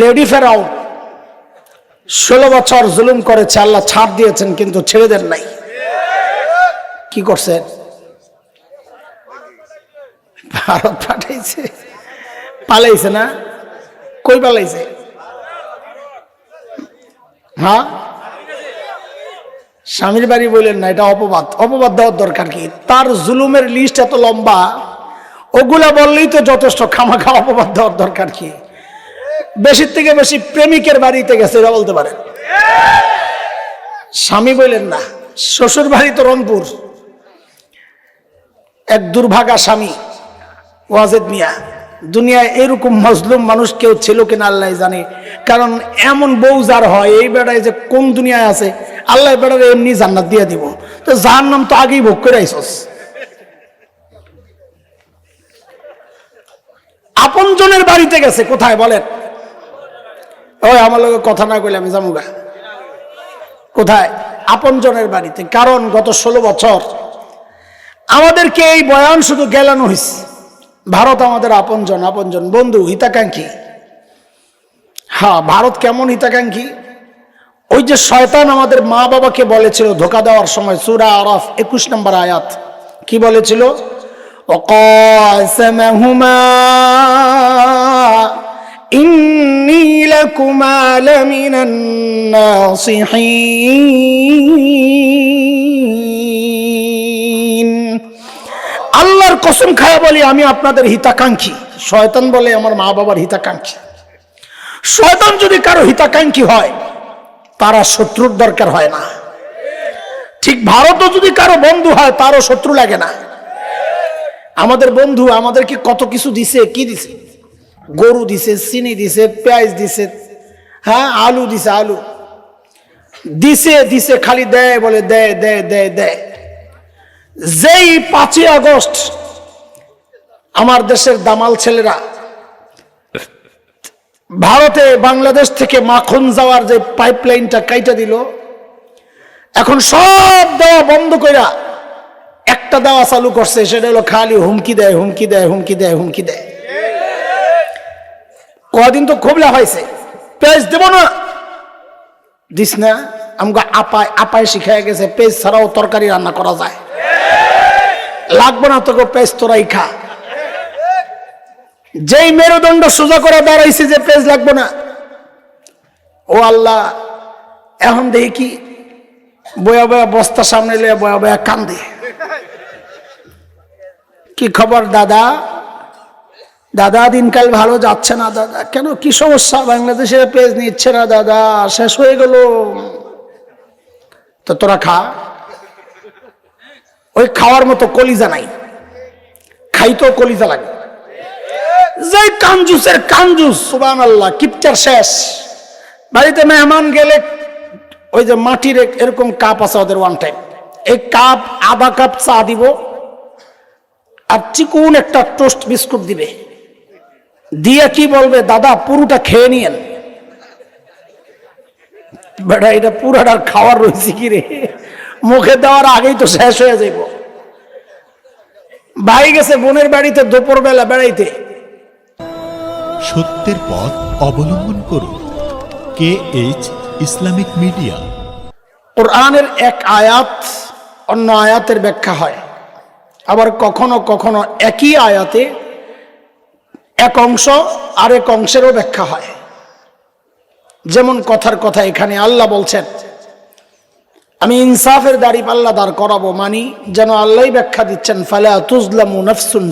Lady ফেরাও। ষোলো বছর জুলুম করেছে, আল্লাহ ছাড় দিয়েছেন, কিন্তু ছেড়ে দেন নাই। কি করছেন? ভারত পাঠাইছে। পালাইছে না? কই পালাইছে? হ্যাঁ? স্বামীর বাড়ি বললেন না, এটা অপবাদ। অপবাদ দেওয়ার দরকার কি? তার জুলুমের লিস্ট এত লম্বা, ওগুলা বললেই তো যথেষ্ট, খামাখা অপবাদ দেওয়ার দরকার কি? বেশির থেকে বেশি প্রেমিকের বাড়িতে গেছে এটা বলতে পারেন। স্বামী বললেন না, শ্বশুর বাড়ি তো রংপুর। এক দুর্ভাগা স্বামী, ওয়াজেদ মিয়া, দুনিয়ায় এরকম মজলুম মানুষ কেউ ছিল কিনা আল্লাহ জানে। কারণ এমন বউ যার হয়, এই বেড়ায় যে কোন দুনিয়ায় আছে, আল্লাহ বেড়ারে এমনি জান্নাত দিয়ে দিব। তো যার নাম তো আগেই ভোগ করে আইসস। আপন জনের বাড়িতে গেছে, কোথায় বলেন? ওই, আমার লোক কথা না কইলে আমি জামুগা কোথায়? আপনজনের বাড়িতে। কারণ গত ষোলো বছর আমাদেরকে এই বয়ান শুধু গেলানো হয়েছে ভারত আমাদের আপনজন আপনজন। বন্ধু, হিতাকাঙ্ক্ষী। হ্যাঁ ভারত কেমন হিতাকাঙ্ক্ষী? ওই যে শয়তান আমাদের মা বাবাকে বলেছিল ধোকা দেওয়ার সময়, সুরা আরফ একুশ নম্বর আয়াত। কি বলেছিল? অকসমহুমা إني لكما لمن الناصحين আল্লাহর কসম খায়া বলি আমি আপনাদের হিতাকাঙ্ক্ষী শয়তান বলে আমার মা বাবার হিতাকাঙ্ক্ষী শয়তান যদি কারো হিতাকাঙ্ক্ষী হয় তারা শত্রুর দরকার হয় না ঠিক ভারতও যদি কারো বন্ধু হয় তারও শত্রু লাগে না আমাদের বন্ধু আমাদেরকে কত কিছু দিছে কি দিছে গরু দিছে চিনি দিছে পেঁয়াজ দিছে হ্যাঁ আলু দিছে আলু। দিছে দিছে, খালি দেয়, বলে দেয় দেয় দেয় দেয়। যেই পাঁচই আগস্ট আমার দেশের দামাল ছেলেরা, ভারতে বাংলাদেশ থেকে মাখন যাওয়ার যে পাইপলাইনটা কাইটা দিল, এখন সব দেওয়া বন্ধ কইরা একটা দেওয়া চালু করছে, সেটা হলো খালি হুমকি দেয় হুমকি দেয় হুমকি দেয় হুমকি দেয়। কদিন তো খুবলা হয়েছে। পেজ দেব না। দিস না আমাকে আপায় আপায় শিখাই গেছে, পেজ ছাড়াও তরকারি রান্না করা যায়। লাগবে না তোকে পেজ তোরাই খা। যেই মেরুদণ্ড সোজা করে দাঁড়াইছে যে পেজ লাগবে না। ও আল্লাহ, এখন দেখি কি বয়া বয়া বস্তা সামনে লিয়ে বয়া বয়া কান্দে। কি খবর দাদা? দাদা, দিনকাল ভালো যাচ্ছে না দাদা। কেন? কি সমস্যা? বাংলাদেশে পেজ নিচ্ছে না দাদা। শেষ হয়ে গেল। তো তোরা খা। ওই খাওয়ার মতো কলিজা নাই। খাইতেও কলিজা লাগে। যে কাঞ্জুসের কাঞ্জুস সুবান আল্লাহ কিপচার শেষ। বাড়িতে মেহমান গেলে ওই যে মাটির এরকম কাপ আছে ওদের ওয়ান টাইম এই কাপ আধা কাপ চা দিব। আর চিকুন একটা টোস্ট বিস্কুট দিবে। দিয়ে কি বলবে দাদা পুরোটা খেয়ে নিয়েন। বেটা এটা পুরাটার খাওয়ার রয়েছে কি রে? মুখে দেওয়ার আগেই তো শেষ হয়ে যাইব। ভাই গেছে বোনের বাড়িতে দুপুর বেলা বেড়াইতে। সত্যের পথ অবলম্বন করুন। K H Islamic media. কোরআনের এক আয়াত অন্য আয়াতের ব্যাখ্যা হয়। আবার কখনো কখনো একই আয়াতে এক অংশ আরেক অংশেরও ব্যাখ্যা হয়। যেমন কথার কথা এখানে আল্লাহ বলছেন, আমি ইনসাফের দাড়ি পাল্লা দাঁড় করাবো মানি, যেন আল্লাহ ব্যাখ্যা দিচ্ছেন, ফালা তুজলামু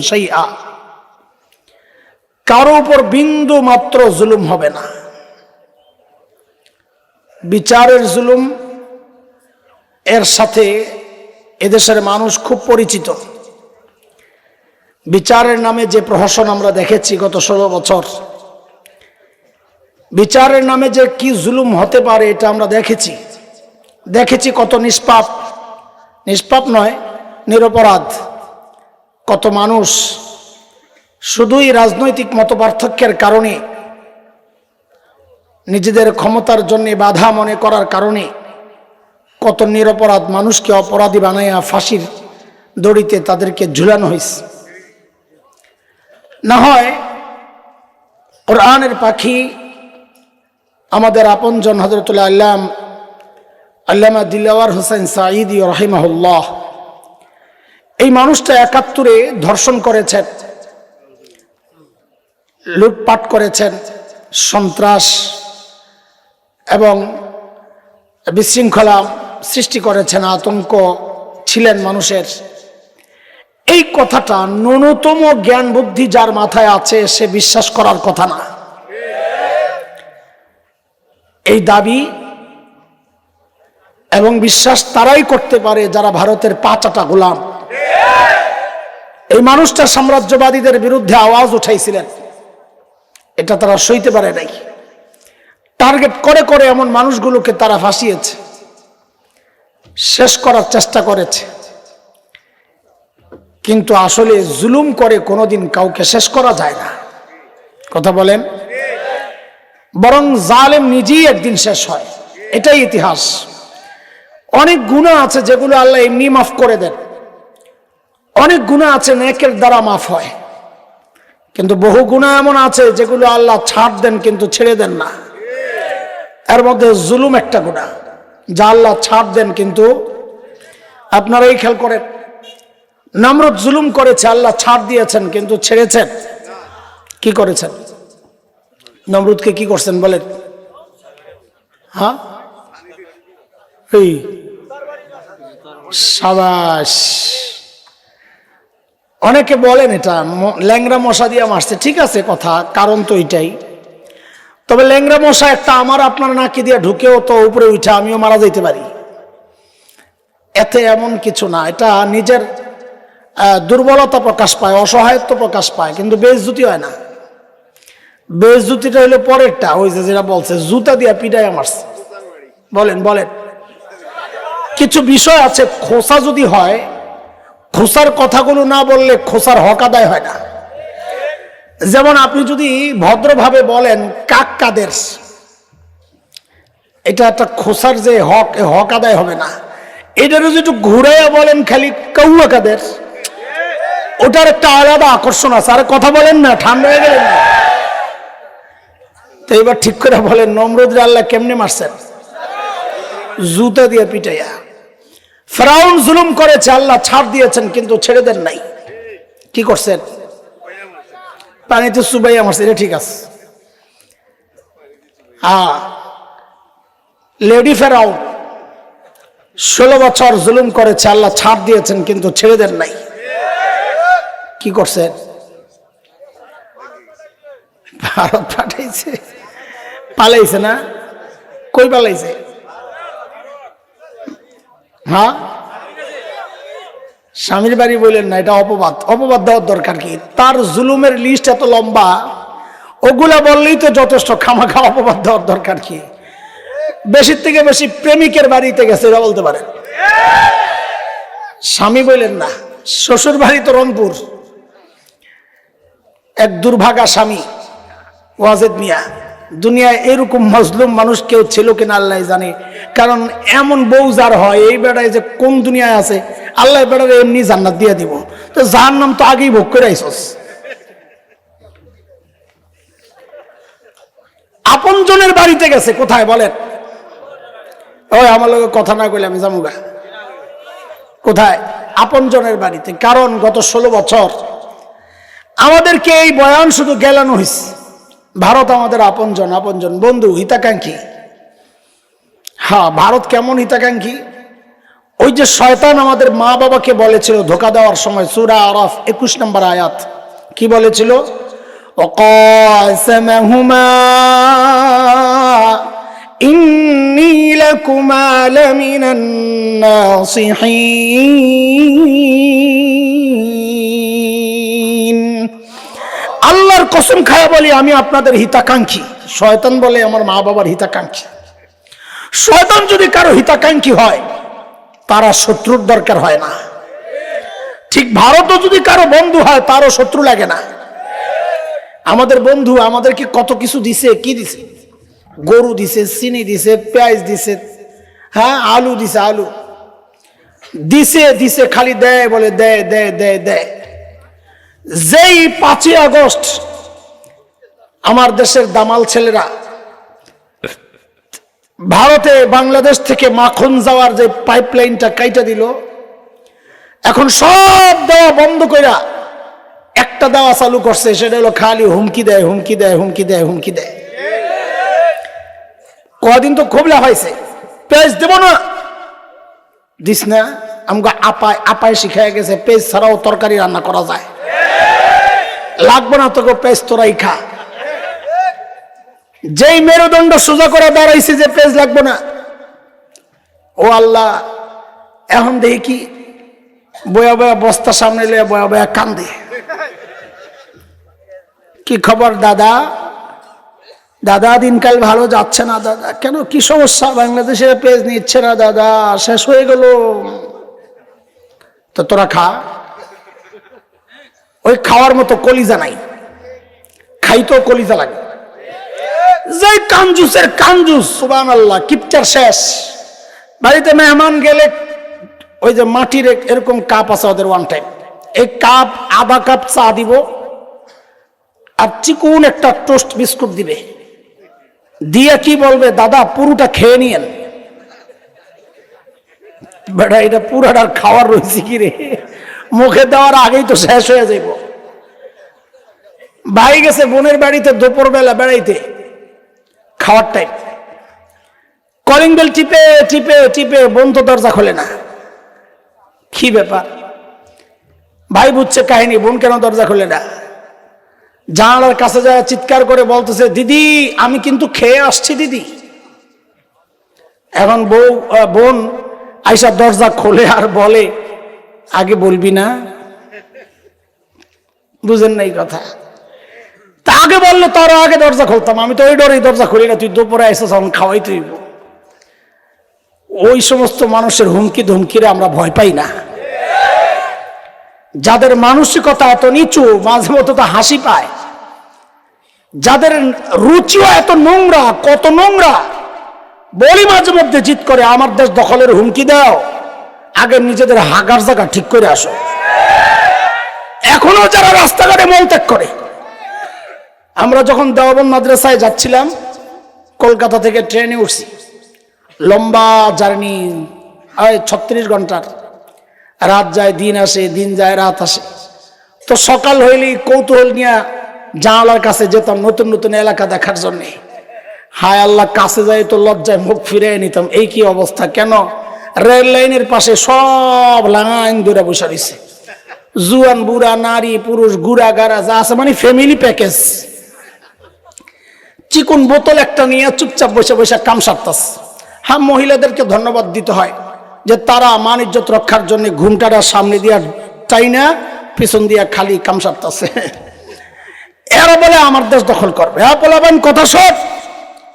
সেই আ কারও উপর বিন্দু মাত্র জুলুম হবে না। বিচারের জুলুম এর সাথে এদেশের মানুষ খুব পরিচিত। বিচারের নামে যে প্রহসন আমরা দেখেছি গত ষোলো বছর, বিচারের নামে যে কি জুলুম হতে পারে এটা আমরা দেখেছি। দেখেছি কত নিষ্পাপ। নিষ্পাপ নয়, নিরপরাধ। কত মানুষ শুধুই রাজনৈতিক মতপার্থক্যের কারণে, নিজেদের ক্ষমতার জন্য বাধা মনে করার কারণে কত নিরপরাধ মানুষকে অপরাধী বানাইয়া ফাঁসির দড়িতে তাদেরকে ঝুলানো হয়েছে না হয় কোরআনের পাখি আমাদের আপনজন হজরতুল্লাহ আল্লাম, আল্লামা দিলাওয়ার হোসেন সাঈদি রহিমাহুল্লাহ। এই মানুষটা একাত্তরে ধর্ষণ করেছেন, লুটপাট করেছেন, সন্ত্রাস এবং বিশৃঙ্খলা সৃষ্টি করেছেন, আতঙ্ক ছিলেন মানুষের। এই কথাটা ন্যূনতম জ্ঞান বুদ্ধি যার মাথায় আছে, সে বিশ্বাস করার কথা না। এই দাবি এবং বিশ্বাস তারাই করতে পারে যারা ভারতের পাঁচাটা গোলাম। এই মানুষটা সাম্রাজ্যবাদীদের বিরুদ্ধে আওয়াজ উঠাইছিলেন। এটা তারা সইতে পারে নাই। টার্গেট করে করে এমন মানুষগুলোকে তারা ফাঁসিয়েছে। শেষ করার চেষ্টা করেছে। কিন্তু আসলে জুলুম করে কোনোদিন কাউকে শেষ করা যায় না। কথা বলেন? বরং জালেম নিজেই একদিন শেষ হয়। এটাই ইতিহাস। অনেক গুণা আছে যেগুলো আল্লাহ এমনি মাফ করে দেন। অনেক গুণা আছে নেকের দ্বারা মাফ হয়। কিন্তু বহু গুণা এমন আছে যেগুলো আল্লাহ ছাড় দেন কিন্তু ছেড়ে দেন না। এর মধ্যে জুলুম একটা গুণা, যা আল্লাহ ছাড় দেন কিন্তু আপনারা এই খেয়াল করেন। নামরত জুলুম করেছে, আল্লাহ ছাড় দিয়েছেন, কিন্তু ছেড়েছেন। কি করেছেন? নমরুদকে কি করছেন বলেন? হ্যাঁ? এই, সাবাস। অনেকে বলেন এটা ল্যাংরা মশা দিয়ে মারছে, ঠিক আছে কথা, কারণ তো এটাই। তবে ল্যাংরা মশা একটা আমার আপনার নাকি দিয়ে ঢুকেও তো উপরে উঠে আমিও মারা যেতে পারি। এতে এমন কিছু না, এটা নিজের দুর্বলতা প্রকাশ পায়, অসহায়ত্ব প্রকাশ পায়, কিন্তু বেজুতি হয় না। বেজুতিটা হলো পরেরটা, ওই যে যেটা বলছে, জুতা দিয়া পিটাই মারছে। বলেন বলেন। কিছু বিষয় আছে, খোসা যদি হয়, খোসার কথাগুলো না বললে খোসার হক আদায় হয় না। যেমন আপনি যদি ভদ্রভাবে বলেন কাক কাদের এটা একটা খোসার যে হক হক আদায় হবে না। এটারও যদি একটু ঘুরাইয়া বলেন, খালি কৌয়া কাদের ওটার একটা আলাদা আকর্ষণ আছে। আর কথা বলেন না, ঠান্ডা হয়ে গেলেন। তো এবার ঠিক করে বলেন, নমরুদ আল্লাহ কেমনে মারছেন? জুতা দিয়ে পিটাইয়া। ফেরাউন জুলুম করেছে, আল্লাহ ছাড় দিয়েছেন, কিন্তু ছেড়ে দেন নাই। কি করছেন? পানিতে সুবাই আমার এটা ঠিক আছে। হ্যাঁ লেডি ফেরাউন, ষোলো বছর জুলুম করেছে, আল্লাহ ছাড় দিয়েছেন, কিন্তু ছেড়ে দেন নাই। কি করছেন ভারত পাঠাইছে। পালাইছে না? কই পালাইছে? হ্যাঁ? স্বামীর বাড়ি বললেন না, এটা অপবাদ। অপবাদ দেওয়ার দরকার কি? তার জুলুমের লিস্ট এত লম্বা, ওগুলা বললেই তো যথেষ্ট খামাখা অপবাদ দেওয়ার দরকার কি? বেশির থেকে বেশি প্রেমিকের বাড়িতে গেছে এটা বলতে পারেন স্বামী বললেন না শ্বশুর বাড়ি তো রংপুর। এক দুর্ভাগা স্বামী, ওয়াজেদ মিয়া। দুনিয়ায় এরকম মজলুম মানুষ কেউ ছিল কিনা আল্লাহ জানে। কারণ এমন বউ যার হয়, এই বেড়ায় যে কোন দুনিয়ায় আছে, আল্লাহ বেড়ারে এমনি জান্নাত দিয়ে দিব। তো যার নাম তো আগেই ভোগ করে আইসস। আপন জনের বাড়িতে গেছে, কোথায় বলেন? ওই আমার লোক কথা না কইলে আমি জামুগা কোথায়? আপন জনের বাড়িতে। কারণ গত ষোলো বছর আমাদেরকে এই বয়ান শুধু গেলানো হয়েছে ভারত আমাদের আপনজন আপনজন। বন্ধু, হিতাকাঙ্ক্ষী। হ্যাঁ ভারত কেমন হিতাকাঙ্ক্ষী? ওই যে শয়তান আমাদের মা বাবাকে বলেছিল ধোকা দেওয়ার সময়, সুরা আরফ একুশ নম্বর আয়াত। কি বলেছিল? ইন্নি আল্লাহর কসম খায়া বলি, আমি আপনাদের হিতাকাঙ্ক্ষী। শয়তান বলে আমার মা বাবার হিতাকাঙ্ক্ষী। শয়তান যদি কারও হিতাকাঙ্ক্ষী হয়, তারা শত্রুর দরকার হয় না। ঠিক ভারতও যদি কারও বন্ধু হয়, তারও শত্রু লাগে না। আমাদের বন্ধু আমাদেরকে কত কিছু দিছে, কি দিছে? গরু দিছে, চিনি দিছে, পেঁয়াজ দিছে হ্যাঁ আলু দিছে আলু। দিছে দিছে, খালি দেয় বলে দেয় দেয় দেয় দেয়। যেই পাঁচই আগস্ট আমার দেশের দামাল ছেলেরা, ভারতে বাংলাদেশ থেকে মাখন যাওয়ার যে পাইপলাইনটা কাইটা দিল, এখন সব দেওয়া বন্ধ কইরা একটা দেওয়া চালু করছে, সেটা হলো খালি হুমকি দেয় হুমকি দেয় হুমকি দেয় হুমকি দেয়। কদিন তো খুব লাভ হয়েছে পেঁয়াজ দেব না। দিস না আমাকে আপায় আপায় শিখাই গেছে, পেজ ছাড়াও তরকারি রান্না করা যায়। লাগবে না তোকে, পেজ তোরাই খা। যেই মেরুদণ্ড সোজা করে দাঁড়াইছে যে পেজ লাগবো না। ও আল্লাহ, এখন দেখি কি বয়া বয়া বস্তা সামনে লিয়ে বয়া বয়া কান্দে। কি খবর দাদা? দাদা, দিনকাল ভালো যাচ্ছে না দাদা? কেন, কি সমস্যা? বাংলাদেশে পেজ নিচ্ছে না দাদা, শেষ হয়ে গেল। তো তোরা খা। ওই খাওয়ার মতো কলিজা নাই। খাইতেও কলিজা লাগে। যে কাঞ্জুসের কাঞ্জুস সুবান আল্লাহ কিপটার শেষ। বাড়িতে মেহমান গেলে ওই যে মাটির এরকম কাপ আছে ওদের ওয়ান টাইম এই কাপ, আধা কাপ চা দিব, আর চিকুন একটা টোস্ট বিস্কুট দিবে। দিয়ে কি বলবে, দাদা, পুরোটা খেয়ে নিয়েন। বেটা, এটা পুরাটার খাওয়ার রয়েছে কি রে? মুখে দেওয়ার আগেই তো শেষ হয়ে যাইব। ভাই গেছে বোনের বাড়িতে দুপুর বেলা বেড়াইতে। খাওয়ার টাইম কলিং বেল টিপে টিপে টিপে, বন্ধ দরজা খোলে না। কি ব্যাপার? ভাই বুঝছে কাহিনী, বোন কেন দরজা খোলে না? জানালার কাছে যায়, চিৎকার করে বলতেছে, দিদি, আমি কিন্তু খেয়ে আসছি, দিদি। এখন বউ বোন আইসা দরজা খোলে আর বলে, আগে বলবি না? বুঝেন না এই কথা। তা আগে বললে তোর আগে দরজা খুলতাম। আমি তো ওই ডরেই দরজা খুলি না। তুই দুপুরে এসে তখন খাওয়াই তুই ওই সমস্ত মানুষের হুমকি ধুমকিরে আমরা ভয় পাই না। যাদের মানসিকতা এত নিচু, মাঝে মতো তো হাসি পায়। যাদের রুচিও এত নোংরা, কত নোংরা, বলি মাঝে মধ্যে জিত করে, আমার দেশ দখলের হুমকি দাও। আগে নিজেদের হাগার জায়গা ঠিক করে আসো। এখনও যারা রাস্তাঘাটে মলত্যাগ করে আমরা যখন দেওয়াবন মাদ্রাসায় যাচ্ছিলাম, কলকাতা থেকে ট্রেনে উঠছি। লম্বা জার্নি ছত্রিশ ঘণ্টার। রাত যায়, দিন আসে, দিন যায়, রাত আসে। তো সকাল হইলেই কৌতূহল নিয়ে জানালার কাছে যেতাম নতুন নতুন এলাকা দেখার জন্যে। হায় আল্লাহ, কাছে যাই তো লজ্জায় মুখ ফিরে নিতাম। এই কি অবস্থা, কেন? রেল লাইনের পাশে সব লাইন ধরে বসে রয়েছে। জুয়ান, বুড়া, নারী, পুরুষ, গুড়া, গাড়া, যা আছে মানে ফ্যামিলি প্যাকেজ চিকুন বোতল একটা নিয়ে চুপচাপ বসে বসে কাম সারতাস। হ্যাঁ মহিলাদেরকে ধন্যবাদ দিতে হয় যে তারা মান ইজ্জত রক্ষার জন্য ঘুমটাটা সামনে দিয়া চাই না, পিছন দিয়া খালি কাম সারতাছে এরা বলে, আমার দেশ দখল করবে। হ্যাঁ বলাবেন কথা সব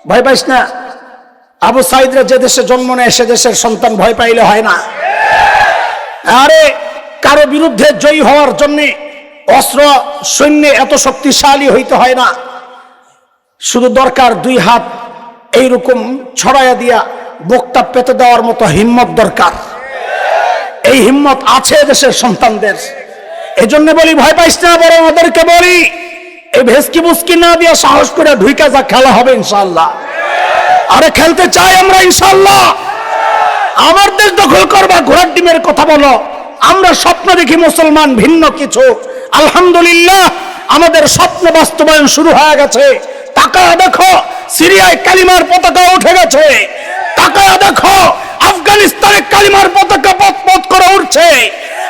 ভয় পাইস না। আবু সাইদরা যে দেশে জন্ম নেয়, সে দেশের সন্তান ভয় পাইলে হয় না। আরে, কারও বিরুদ্ধে জয়ী হওয়ার জন্য অস্ত্র, সৈন্যে এত শক্তিশালী হইতে হয় না। শুধু দরকার দুই হাত এইরকম ছড়াইয়া দিয়া বুকটা পেতে দেওয়ার মতো হিম্মত দরকার। এই হিম্মত আছে দেশের সন্তানদের। এজন্য বলি, ভয় পাইস না, বরং ওদেরকে বলি, এই ভেসকি মুসকি না দিয়া সাহস করে ঢুইকা যা খেলা হবে ইনশাল্লাহ আরে খেলতে চাই আমরা ইনশাল্লাহ আমার দেশ দখল করবা ঘোড়ার ডিমের কথা বলো। আমরা স্বপ্ন দেখি মুসলমান ভিন্ন কিছু। আলহামদুলিল্লাহ, আমাদের স্বপ্ন বাস্তবায়ন শুরু হয়ে গেছে। তাকায় দেখো, সিরিয়ায় কালিমার পতাকা উঠে গেছে। তাকায় দেখো, আফগানিস্তানে কালিমার পতাকা পথ করে উঠছে।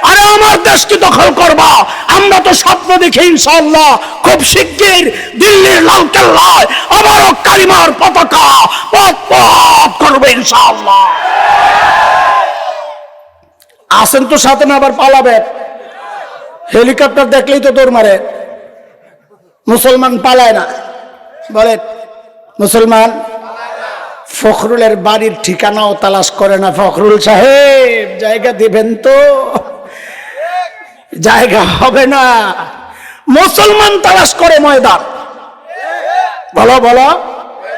আরে আমার দেশকে দখল করবা? আমরা তো স্বপ্ন দেখি ইনশাল্লাহ খুব শিগগির দিল্লির লাল কেল্লায় আবারও কালিমার পতাকা পথ পথ করবে ইনশাল্লাহ আসেন তো সাথে না, আবার পালাবে। হেলিকপ্টার দেখলেই তো দৌড় মারে। মুসলমান পালায় না। বলে মুসলমান, ফখরুলের বাড়ির ঠিকানাও তালাশ করে না ফখরুল সাহেব। জায়গা দিবেন তো। জায়গা হবে না। মুসলমান তালাশ করে ময়দান। বলো বলো।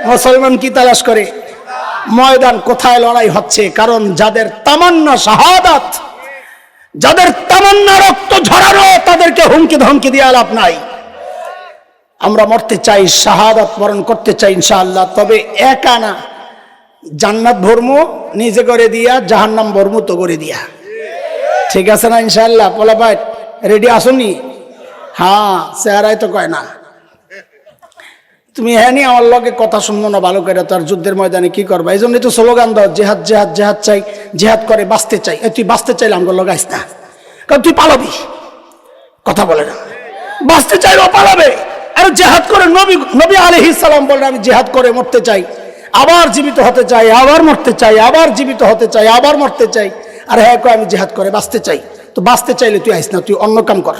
মুসলমান কি তালাশ করে? ময়দান কোথায় লড়াই হচ্ছে? কারণ যাদের তামান্না শাহাদাত, যাদের তামান্না রক্ত ঝরানো, তাদেরকে হুমকি ধমকি দিয়ে লাভ নাই। আমরা মরতে চাই, শাহাদাত বরণ করতে চাই ইনশাআল্লাহ। তবে একা না, জান্নাত ভর্ম, নিজে করে দিয়া, জাহান্নাম ভর্ম তো করে দিয়া। ঠিক আছে না ইনশাল্লাহ পোলা ভাই রেডি আসনি? হ্যাঁ চেহারাই তো কয় না। তুমি হ্যাঁ নি আমার লগে কথা শুনব না ভালো করে, তার যুদ্ধের ময়দানে কি করবা? এই জন্যই তো স্লোগান দাও, জেহাদ জেহাদ জেহাদ চাই, জেহাদ করে বাঁচতে চাই। তুই বাঁচতে চাইলে আমাকে লগাইস না। কারণ তুই পালাবি। কথা বলে না। বাঁচতে চাইলেও পালাবে। আর জেহাদ করে নবী নবী সালাম বলে, আমি জেহাদ করে মরতে চাই, আবার জীবিত হতে চাই, আবার মরতে চাই, আবার জীবিত হতে চাই, আবার মরতে চাই। আর হ্যাঁ আমি জেহাদ করে বাঁচতে চাই। তো বাঁচতে চাইলে তুই আইস না, তুই অন্য কাম কর।